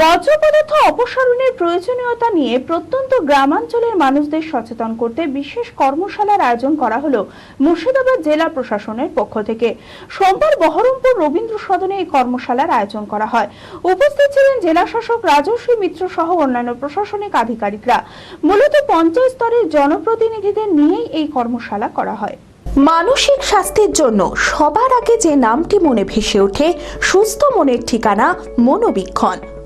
বর্জ্য পদার্থ অপসারণের প্রয়োজনীয়তা নিয়ে প্রত্যন্ত গ্রামাঞ্চলের মানুষদের সচেতন করতে বিশেষ কর্মশালার আয়োজন করা হলো মুর্শিদাবাদ জেলা প্রশাসনের পক্ষ থেকে। সোমবার বহরমপুর রবীন্দ্র সদনে এই কর্মশালার আয়োজন করা হয়। উপস্থিত ছিলেন জেলা শাসক রাজস্বী মিত্র সহ অন্যান্য প্রশাসনিক আধিকারিকরা। মূলত পঞ্চায়েত স্তরের জনপ্রতিনিধিদের নিয়েই এই কর্মশালা করা হয়। মানসিক স্বাস্থ্যের জন্য সবার আগে যে নামটি মনে ভেসে ওঠে, সুস্থ মনের ঠিকানা মনোবীক্ষণ।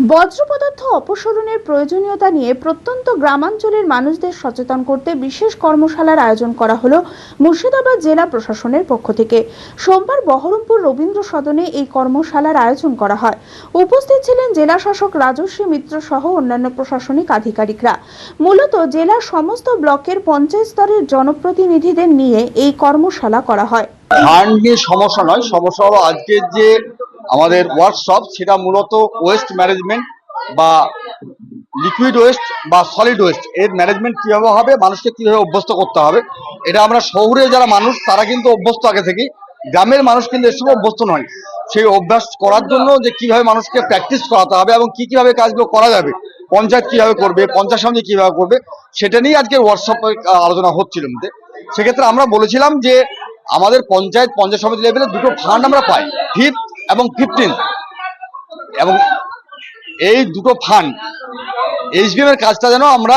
বর্জ্য পদার্থ অপসারণের প্রয়োজনীয়তা নিয়ে প্রত্যন্ত গ্রামাঞ্চলের মানুষদের সচেতন করতে বিশেষ কর্মশালার আয়োজন করা হলো মুর্শিদাবাদ জেলা প্রশাসনের পক্ষ থেকে। সোমবার বহরমপুর রবীন্দ্র সদনে এই কর্মশালার আয়োজন করা হয়। উপস্থিত ছিলেন জেলা শাসক রাজস্বী মিত্র সহ অন্যান্য প্রশাসনিক আধিকারিকরা। মূলত জেলার সমস্ত ব্লকের পঞ্চায়েত স্তরের জনপ্রতিনিধিদের নিয়ে এই কর্মশালা করা হয়। সমস্যা নয়, সমস্যা হলো আজকের যে আমাদের ওয়ার্কশপ সেটা মূলত ওয়েস্ট ম্যানেজমেন্ট বা লিকুইড ওয়েস্ট বা সলিড ওয়েস্ট এর ম্যানেজমেন্ট কীভাবে হবে, মানুষকে কীভাবে অভ্যস্ত করতে হবে, এটা আমরা শহরে যারা মানুষ, তারা কিন্তু অভ্যস্ত আগে থেকেই। গ্রামের মানুষ কিন্তু সঙ্গে অভ্যস্ত নয়। সেই অভ্যাস করার জন্য যে কীভাবে মানুষকে প্র্যাকটিস করাতে হবে এবং কি কীভাবে কাজগুলো করা যাবে, পঞ্চায়েত কীভাবে করবে, পঞ্চায়েত সমিতি কীভাবে করবে, সেটা নিয়ে আজকে ওয়ার্কশপ আলোচনা হচ্ছিল সেক্ষেত্রে আমরা বলেছিলাম যে আমাদের পঞ্চায়েত পঞ্চায়েত সমিতি লেভেলে দুটো ফান্ড আমরা পাই। ফিফথ এবং ফিফটিন এবং এই দুটো ফান্ড এইচবিএম এর কাজটা যেন আমরা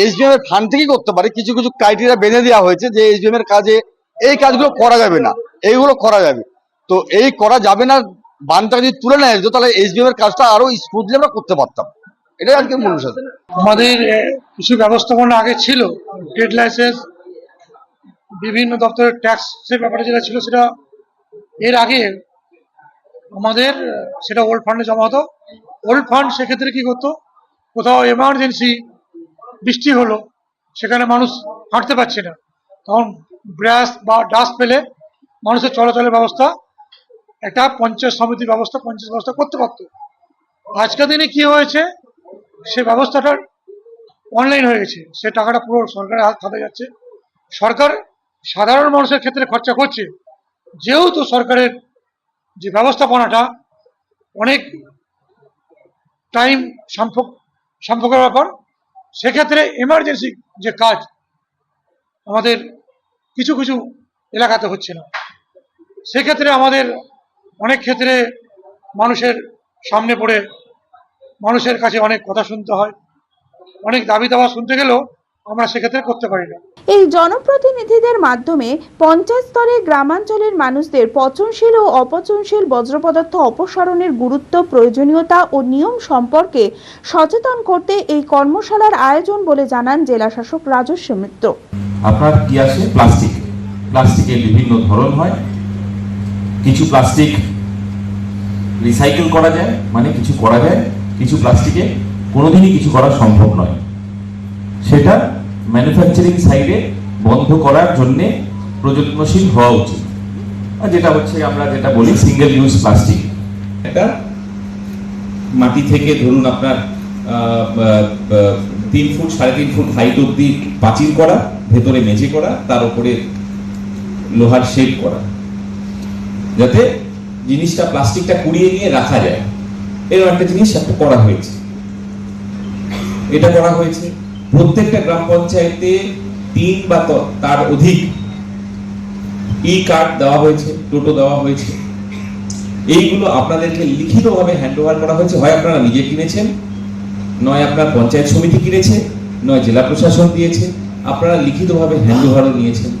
এইচবিএম এর ফান্ড থেকেই করতে পারি। কিছু কিছু ক্রাইটেরিয়া বেঁধে দেওয়া হয়েছে যে এইচবিএম এর কাজে এই কাজগুলো করা যাবে না, এইগুলো করা যাবে। তো এই করা যাবে না, বানটা যদি তুলে নেয় যেত তাহলে এইচবিএম এর কাজটা আরও স্মুথলি আমরা করতে পারতাম। এটাই আজকে মূল বিষয়। আমাদের কিছু ব্যবস্থাপনা আগে ছিল ট্রেড লাইসেন্স বিভিন্ন দপ্তরের ট্যাক্সের ব্যাপারে যেটা ছিল সেটা এর আগে আমাদের, সেটা ওল্ড ফান্ডে জমা হতো। ওল্ড ফান্ড সেক্ষেত্রে কি করতো? কোথাও এমার্জেন্সি বৃষ্টি হলো, সেখানে মানুষ হাঁটতে পারছে না। তখন ব্রাশ বা ডাস্ট পেলে মানুষের চলাচলের ব্যবস্থা, একটা পঞ্চায়েত সমিতির ব্যবস্থা, পঞ্চায়েত ব্যবস্থা করতে পারতো। আজকের দিনে কি হয়েছে? সে ব্যবস্থাটা অনলাইন হয়ে গেছে। সে টাকাটা পুরো সরকারের হাত হাতে যাচ্ছে। সরকার সাধারণ মানুষের ক্ষেত্রে খরচা করছে। যেহেতু সরকারের যে ব্যবস্থাপনাটা অনেক টাইম সম্পর্ক সম্পর্কের ব্যাপার, সেক্ষেত্রে এমার্জেন্সি যে কাজ আমাদের কিছু কিছু এলাকাতে হচ্ছে না। সেক্ষেত্রে আমাদের অনেক ক্ষেত্রে মানুষের সামনে পড়ে মানুষের কাছে অনেক কথা শুনতে হয়। অনেক দাবি দাওয়া শুনতে গেলেও আমরা সেক্ষেত্রে করতে পারি না। এই জনপ্রতিনিধিদের মাধ্যমে পঞ্চায়েত স্তরে গ্রামাঞ্চলের মানুষদের পচনশীল ও অপচনশীল বজ্র পদার্থ অপসারণের গুরুত্ব প্রয়োজনীয়তা ও নিয়ম সম্পর্কে সচেতন করতে এই কর্মশালার আয়োজন বলে জানান জেলাশাসক রাজস্ব মিত্র। আপনার কি আসে প্লাস্টিক। প্লাস্টিকের বিভিন্ন ধরন হয়। কিছু প্লাস্টিক রিসাইকেল করা যায় মানে কিছু করা যায় কিছু প্লাস্টিকে কোনোদিনই কিছু করা সম্ভব নয়। সেটা ম্যানুফ্যাকচারিং সাইডে বন্ধ করার জন্য প্রযত্নশীল হওয়া উচিত। আর যেটা হচ্ছে আমরা যেটা বলি সিঙ্গেল ইউজ প্লাস্টিক একটা মাটি থেকে ধরুন আপনার তিন ফুট, সাড়ে তিন ফুট হাইট অব্দি পাঁচিল করা, ভেতরে মেঝে করা, তার উপরে লোহার শেড করা। যাতে জিনিসটা প্লাস্টিকটা কুড়িয়ে নিয়ে রাখা যায়। এরকম একটা জিনিস একটা করা হয়েছে। এটা করা হয়েছে। প্রত্যেকটা গ্রাম পঞ্চায়েতে তিন বা তার অধিক ই কার্ড দেওয়া হয়েছে টোটো দেওয়া হয়েছে। এইগুলো আপনাদেরকে লিখিতভাবে হ্যান্ড ওভার করা হয়েছে। হয় আপনারা নিজে কিনেছেন, নয় আপনার পঞ্চায়েত সমিতি কিনেছে, নয় জেলা প্রশাসন দিয়েছে, আপনারা লিখিতভাবে হ্যান্ড ওভারও নিয়েছেন।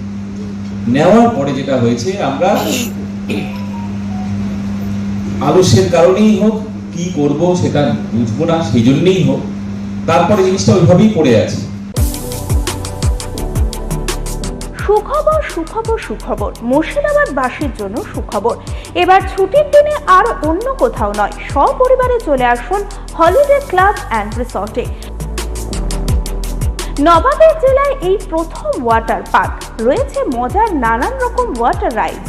নেওয়ার পরে যেটা হয়েছে, আমরা আলস্যের কারণেই হোক, কি করব সেটা বুঝব না, সেই জন্যেই হোক তারপরে জিনিসটা ওইভাবেই পড়ে আছে। সুখবর সুখবর সুখবর। মুর্শিদাবাদ বাসীর জন্য সুখবর। এবার ছুটির দিনে আর অন্য কোথাও নয়, সপরিবারে চলে আসুন হলিডে ক্লাব অ্যান্ড রিসর্টে। নবাবের জেলায় এই প্রথম ওয়াটার পার্ক। রয়েছে মজার নানান রকম ওয়াটার রাইডস।